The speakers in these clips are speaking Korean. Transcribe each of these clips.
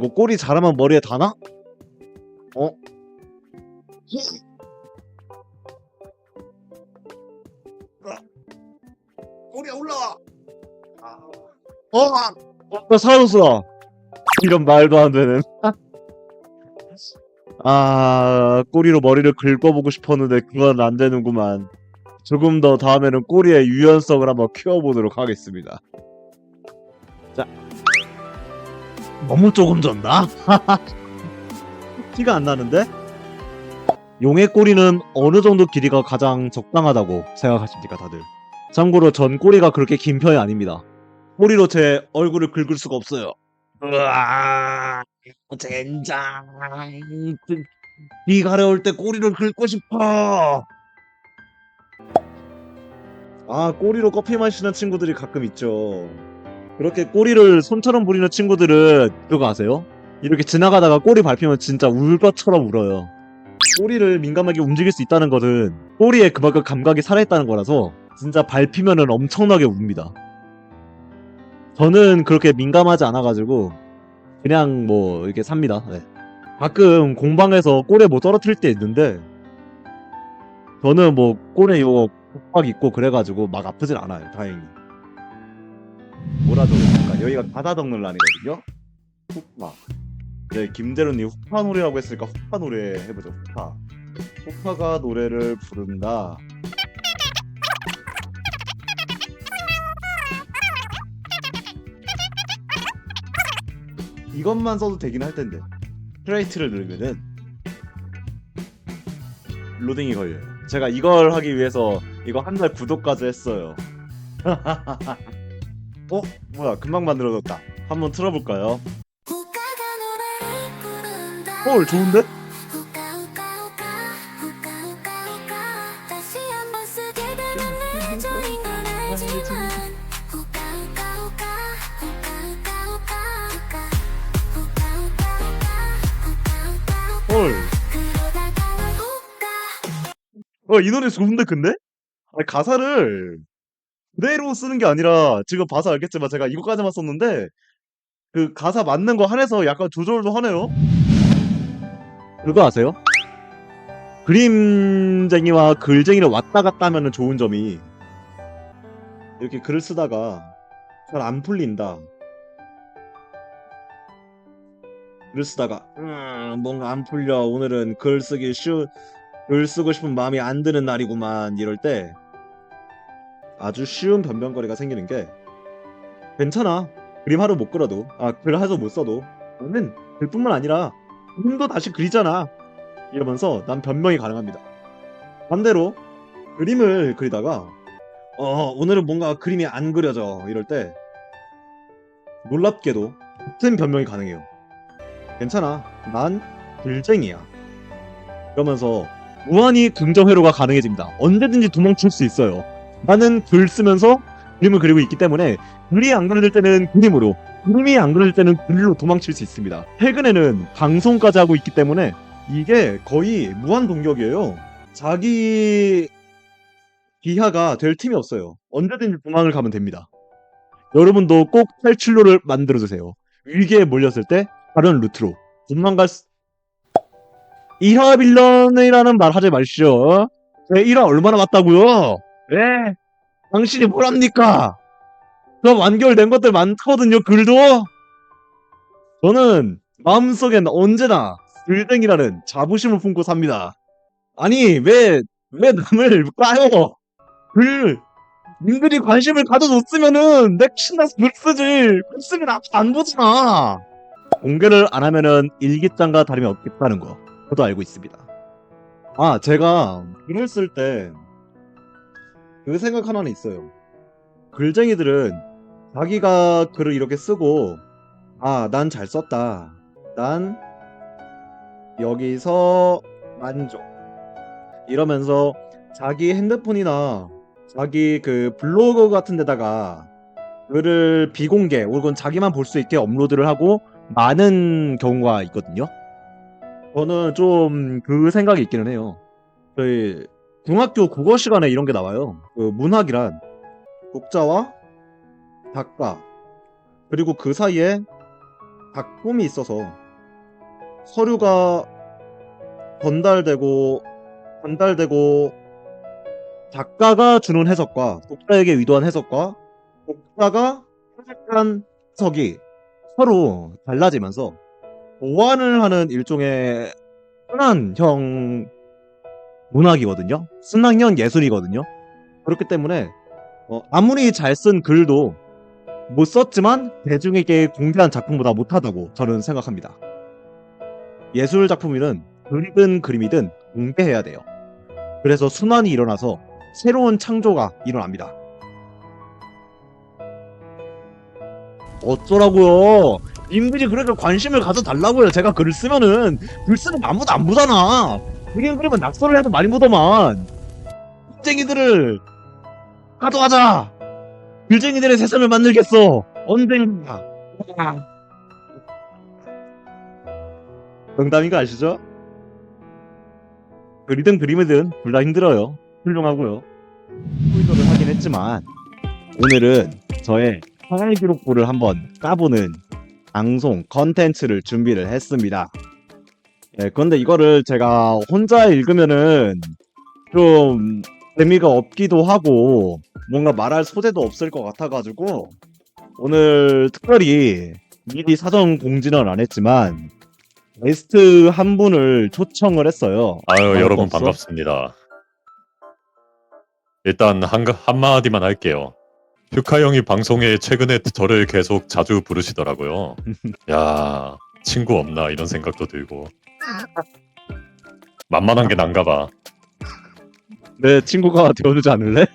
이거 꼬리 자라면 머리에 다나? 어? 꼬리가 올라와. 어, 나 사라졌어. 이런 말도 안 되는. 아, 꼬리로 머리를 긁어보고 싶었는데 그건 안 되는구만. 조금 더 다음에는 꼬리의 유연성을 한번 키워보도록 하겠습니다. 자, 너무 조금 졌나? 티가 안 나는데? 용의 꼬리는 어느 정도 길이가 가장 적당하다고 생각하십니까, 다들? 참고로 전 꼬리가 그렇게 긴 편이 아닙니다. 꼬리로 제 얼굴을 긁을 수가 없어요. 으아, 젠장. 비 가려울 때 꼬리를 긁고 싶어. 아, 꼬리로 커피 마시는 친구들이 가끔 있죠. 그렇게 꼬리를 손처럼 부리는 친구들은 그거 아세요? 이렇게 지나가다가 꼬리 밟히면 진짜 울 것처럼 울어요. 꼬리를 민감하게 움직일 수 있다는 것은 꼬리에 그만큼 감각이 살아있다는 거라서 진짜 밟히면은 엄청나게 웁니다. 저는 그렇게 민감하지 않아가지고 그냥 뭐 이렇게 삽니다. 네. 가끔 공방에서 꼬리에 뭐 떨어뜨릴 때 있는데 저는 뭐 꼬리에 이거 kok박 있고 그래가지고 막 아프진 않아요. 다행히. 뭐라 적을까? 여기가 바다 덕는 란이거든요. 훅파. 네, 김대로님 훅파 노래라고 했으니까 훅파 노래 해보죠. 훅파. 훅파가 노래를 부른다. 이것만 써도 되긴 할 텐데. 트레이트를 누르면은 로딩이 걸려요. 제가 이걸 하기 위해서 이거 한 달 구독까지 했어요. 어? 뭐야? 금방 만들어졌다. 한번 틀어볼까요? 헐, 좋은데? 헐. 어, 이 노래 좋은데, 근데? 아니, 가사를 그대로 쓰는 게 아니라, 지금 봐서 알겠지만 제가 이거까지만 썼는데, 그 가사 맞는 거 한해서 약간 조절도 하네요? 그거 아세요? 그림쟁이와 글쟁이를 왔다 갔다 하면 좋은 점이, 이렇게 글을 쓰다가 잘 안 풀린다. 글을 쓰다가, 음, 뭔가 안 풀려. 오늘은 글 쓰기 쉬운, 글 쓰고 싶은 마음이 안 드는 날이구만 이럴 때 아주 쉬운 변변거리가 생기는 게 괜찮아. 그림 하루 못 그려도 아글 하루 못 써도 너는 글뿐만 아니라 그림도 다시 그리잖아. 이러면서 난 변명이 가능합니다. 반대로 그림을 그리다가 어 오늘은 뭔가 그림이 안 그려져. 이럴 때 놀랍게도 같은 변명이 가능해요. 괜찮아. 난 글쟁이야. 이러면서 무한히 긍정 회로가 가능해집니다. 언제든지 도망칠 수 있어요. 나는 글 쓰면서 그림을 그리고 있기 때문에 글이 안 그려질 때는 그림으로, 그림이 안 그려질 때는 글로 도망칠 수 있습니다. 최근에는 방송까지 하고 있기 때문에 이게 거의 무한 동력이에요. 자기 기하가 될 틈이 없어요. 언제든지 도망을 가면 됩니다. 여러분도 꼭 탈출로를 만들어주세요. 위기에 몰렸을 때 다른 루트로 도망갈 수... 1화 빌런이라는 말 하지 마시죠. 네, 1화 얼마나 맞다고요? 네. 당신이 뭘 합니까? 그 완결된 것들 많거든요, 글도. 저는 마음속엔 언제나 글댕이라는 자부심을 품고 삽니다. 아니, 왜, 왜 남을 까요? 글, 님들이 관심을 가져줬으면은 내 신나서 글 쓰지. 글 쓰면 앞안 보잖아. 공개를 안 하면은 일기장과 다름이 없겠다는 거. 저도 알고 있습니다. 아, 제가 글을 쓸때 그 생각 하나는 있어요. 글쟁이들은 자기가 글을 이렇게 쓰고 아, 난 잘 썼다. 난 여기서 만족. 이러면서 자기 핸드폰이나 자기 그 블로그 같은 데다가 글을 비공개 혹은 자기만 볼 수 있게 업로드를 하고 많은 경우가 있거든요. 저는 좀 그 생각이 있기는 해요. 저희 중학교 국어 시간에 이런 게 나와요. 그 문학이란 독자와 작가 그리고 그 사이에 작품이 있어서 서류가 전달되고 전달되고 작가가 주는 해석과 독자에게 의도한 해석과 독자가 해석한 해석이 서로 달라지면서 보완을 하는 일종의 순환형 문학이거든요. 순환형 예술이거든요. 그렇기 때문에 어, 아무리 잘 쓴 글도 못 썼지만 대중에게 공개한 작품보다 못하다고 저는 생각합니다. 예술 작품이든 글이든 그림이든 공개해야 돼요. 그래서 순환이 일어나서 새로운 창조가 일어납니다. 어쩌라고요? 님들이 그렇게 관심을 가져달라고요. 제가 글을 쓰면은 글 쓰면 아무도 안 보잖아. 그림 그리면 낙서를 해도 많이 보더만. 글쟁이들을 가져가자. 글쟁이들의 세상을 만들겠어. 언젠가. 농담인 거 아시죠? 글이든 그림이든 둘 다 힘들어요. 훌륭하고요. 스포일러를 하긴 했지만 오늘은 저의 생활 기록부를 한번 까보는 방송 컨텐츠를 준비를 했습니다. 예, 그런데 이거를 제가 혼자 읽으면은 좀 재미가 없기도 하고 뭔가 말할 소재도 없을 것 같아가지고 오늘 특별히 미리 사전 공지는 안 했지만 게스트 한 분을 초청을 했어요. 아유 여러분 없어? 반갑습니다. 일단 한 한마디만 할게요. 퓨카 형이 방송에 최근에 저를 계속 자주 부르시더라고요. 야 친구 없나 이런 생각도 들고 만만한 게 난가 봐. 내 친구가 되어주지 않을래?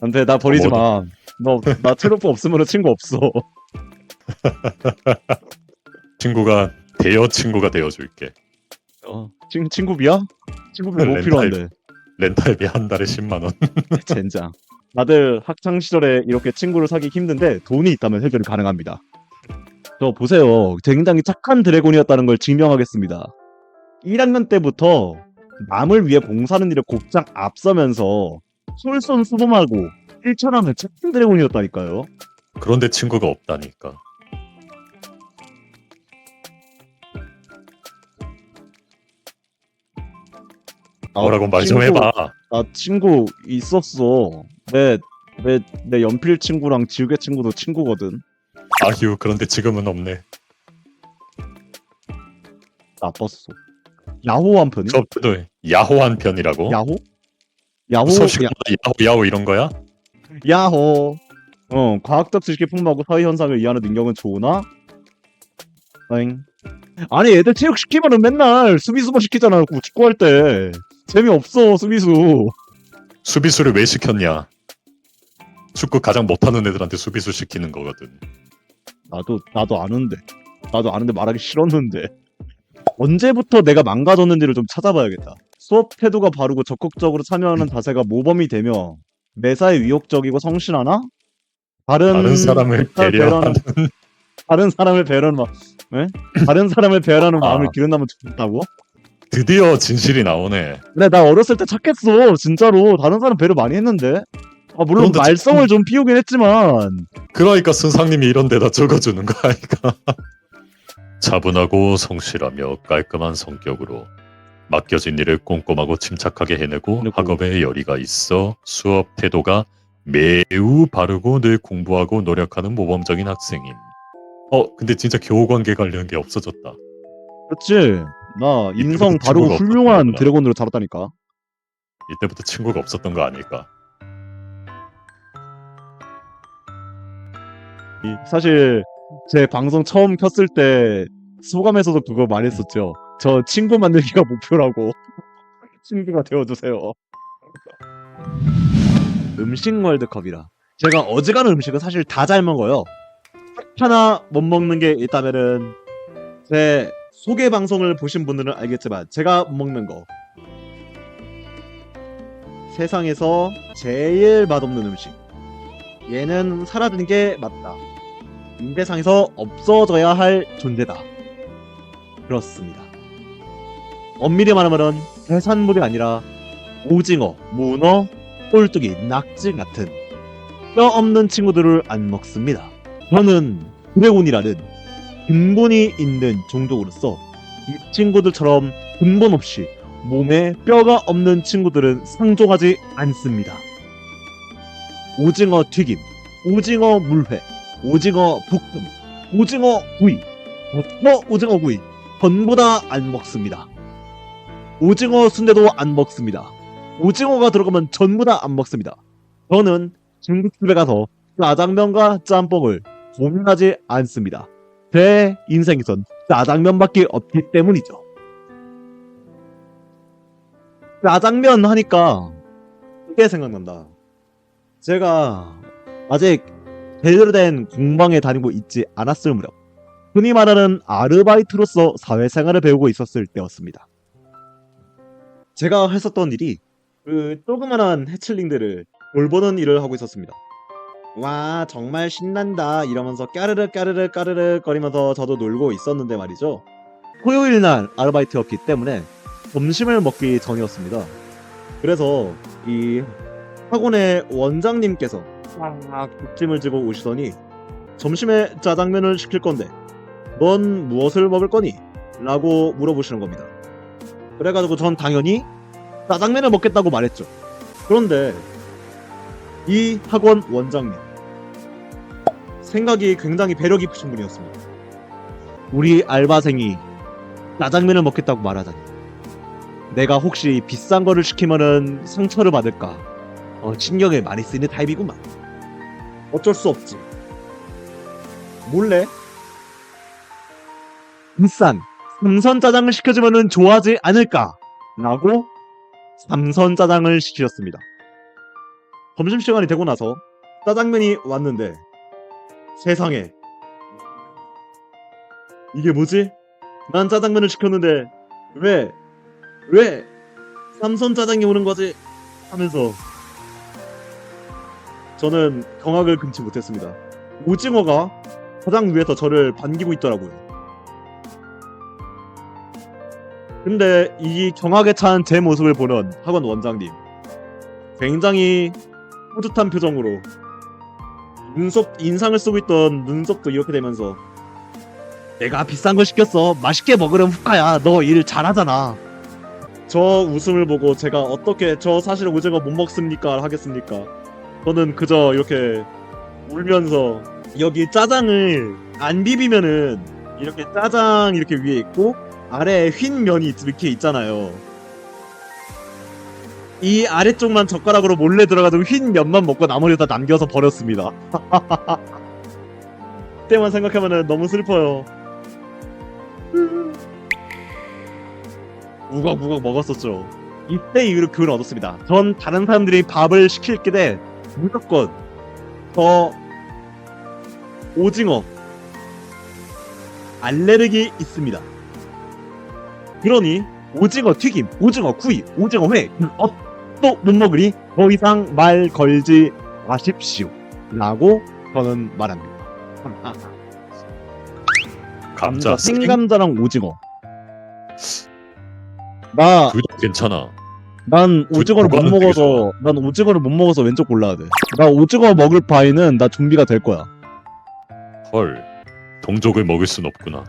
안돼 나 버리지 마. 너나 트로프 없으면 친구 없어. 친구가 대여 친구가 되어줄게. 어, 친 친구비야? 친구비 뭐 렌탈. 필요한데? 렌탈비 한 달에 10만 원. 젠장. 다들 학창 시절에 이렇게 친구를 사기 힘든데 돈이 있다면 해결이 가능합니다. 저 보세요. 굉장히 착한 드래곤이었다는 걸 증명하겠습니다. 1학년 때부터 남을 위해 봉사하는 일에 곧장 앞서면서 솔선수범하고 실천하는 착한 드래곤이었다니까요. 그런데 친구가 없다니까. 아, 뭐라고 말 좀 친구- 해봐. 나 친구 있었어. 내, 내, 내 연필 친구랑 지우개 친구도 친구거든. 아휴 그런데 지금은 없네. 나빴어. 야호 한 편이? 저도 야호한 편이라고. 야호? 야호? 소식 야, 야호 야호 이런 거야? 야호. 어, 과학적 지식이 풍부하고 사회 현상을 이해하는 능력은 좋으나 엥. 아니 애들 체육 시키면은 맨날 수비수만 시키잖아. 그 축구할 때. 재미없어 수비수. 수비수를 왜 시켰냐? 축구 가장 못하는 애들한테 수비수 시키는 거거든. 나도 나도 아는데. 나도 아는데 말하기 싫었는데. 언제부터 내가 망가졌는지를 좀 찾아봐야겠다. 수업 태도가 바르고 적극적으로 참여하는 자세가 모범이 되며 매사에 위협적이고 성실하나? 다른 다른 사람을 사람 배려하는 다른 사람을 배려하는 마, 에? 다른 사람을 배려하는 마음을 아. 기른다면 좋다고? 드디어 진실이 나오네. 근데 나 어렸을 때 착했어 진짜로 다른 사람 배려 많이 했는데 아 물론 그런데 말썽을 좀 피우긴 했지만 그러니까 선상님이 이런 데다 적어주는 거 아이가. 차분하고 성실하며 깔끔한 성격으로 맡겨진 일을 꼼꼼하고 침착하게 해내고 해내고. 학업에 열의가 있어 수업 태도가 매우 바르고 늘 공부하고 노력하는 모범적인 학생임. 어, 근데 진짜 교우 관계 관련 게 없어졌다. 그렇지 나 인성 이때부터 친구가 훌륭한 없었구나. 드래곤으로 자랐다니까 이때부터 친구가 없었던 거 아닐까? 사실 제 방송 처음 켰을 때 소감에서도 그거 말했었죠. 저 친구 만들기가 목표라고. 친구가 되어주세요. 음식 월드컵이라. 제가 어지간한 음식은 사실 다 잘 먹어요. 하나 못 먹는 게 있다면은 제 소개 방송을 보신 분들은 알겠지만 제가 못 먹는 거. 세상에서 제일 맛없는 음식. 얘는 사라지는 게 맞다 인대상에서 없어져야 할 존재다. 그렇습니다. 엄밀히 말하면 해산물이 아니라 오징어, 문어, 꼴뚜기, 낙지 같은 뼈 없는 친구들을 안 먹습니다. 저는 드래곤이라는 근본이 있는 종족으로서 이 친구들처럼 근본 없이 몸에 뼈가 없는 친구들은 상종하지 않습니다. 오징어 튀김, 오징어 물회, 오징어 볶음, 오징어 구이, 버터 오징어 구이 전부 다 안 먹습니다. 오징어 순대도 안 먹습니다. 오징어가 들어가면 전부 다 안 먹습니다. 저는 중국집에 가서 짜장면과 짬뽕을 고민하지 않습니다. 제 인생에선 짜장면밖에 없기 때문이죠. 짜장면 하니까 이게 생각난다. 제가 아직 제대로 된 공방에 다니고 있지 않았을 무렵 흔히 말하는 아르바이트로서 사회생활을 배우고 있었을 때였습니다. 제가 했었던 일이 그 조그만한 해칠링들을 돌보는 일을 하고 있었습니다. 와 정말 신난다 이러면서 까르르 까르르 까르르 거리면서 저도 놀고 있었는데 말이죠. 토요일 날 아르바이트였기 때문에 점심을 먹기 전이었습니다. 그래서 이 학원의 원장님께서 막 국짐을 지고 오시더니 점심에 짜장면을 시킬 건데 넌 무엇을 먹을 거니? 라고 물어보시는 겁니다. 그래가지고 전 당연히 짜장면을 먹겠다고 말했죠. 그런데 이 학원 원장님 생각이 굉장히 배려 깊으신 분이었습니다. 우리 알바생이 짜장면을 먹겠다고 말하다니 내가 혹시 비싼 거를 시키면은 상처를 받을까 어, 신경을 많이 쓰는 타입이구만 어쩔 수 없지 몰래 비싼 삼선 짜장을 시켜주면은 좋아하지 않을까 라고 삼선 짜장을 시키셨습니다 점심시간이 되고 나서 짜장면이 왔는데 세상에 이게 뭐지? 난 짜장면을 시켰는데 왜? 왜? 삼선 짜장이 오는 거지? 하면서 저는 경악을 금치 못했습니다. 오징어가 가장 위에서 저를 반기고 있더라고요. 근데 이 경악에 찬 제 모습을 보는 학원 원장님 굉장히 뿌듯한 표정으로 눈썹 인상을 쓰고 있던 눈썹도 이렇게 되면서 내가 비싼 걸 시켰어. 맛있게 먹으려면 후카야. 너 일 잘하잖아. 저 웃음을 보고 제가 어떻게 저 사실 오징어 못 먹습니까? 하겠습니까 저는 그저 이렇게 울면서 여기 짜장을 안 비비면은 이렇게 짜장 이렇게 위에 있고 아래에 흰 면이 이렇게 있잖아요 이 아래쪽만 젓가락으로 몰래 들어가지고 흰 면만 먹고 나머지 다 남겨서 버렸습니다. 그때만 생각하면 너무 슬퍼요. 우걱우걱 먹었었죠. 이때 이후로 교훈을 얻었습니다. 전 다른 사람들이 밥을 시킬 때 무조건 저 오징어 알레르기 있습니다. 그러니 오징어 튀김, 오징어 구이, 오징어 회, 어, 또못 먹으니 더 이상 말 걸지 마십시오. 라고 저는 말합니다. 감자 생 생감자랑 오징어. 나, 둘다 괜찮아. 난 오징어를 못 그거는 되게 먹어서, 난 오징어를 못 먹어서 왼쪽 골라야 돼. 나 오징어 먹을 바에는 나 좀비가 될 거야. 헐 동족을 먹을 순 없구나.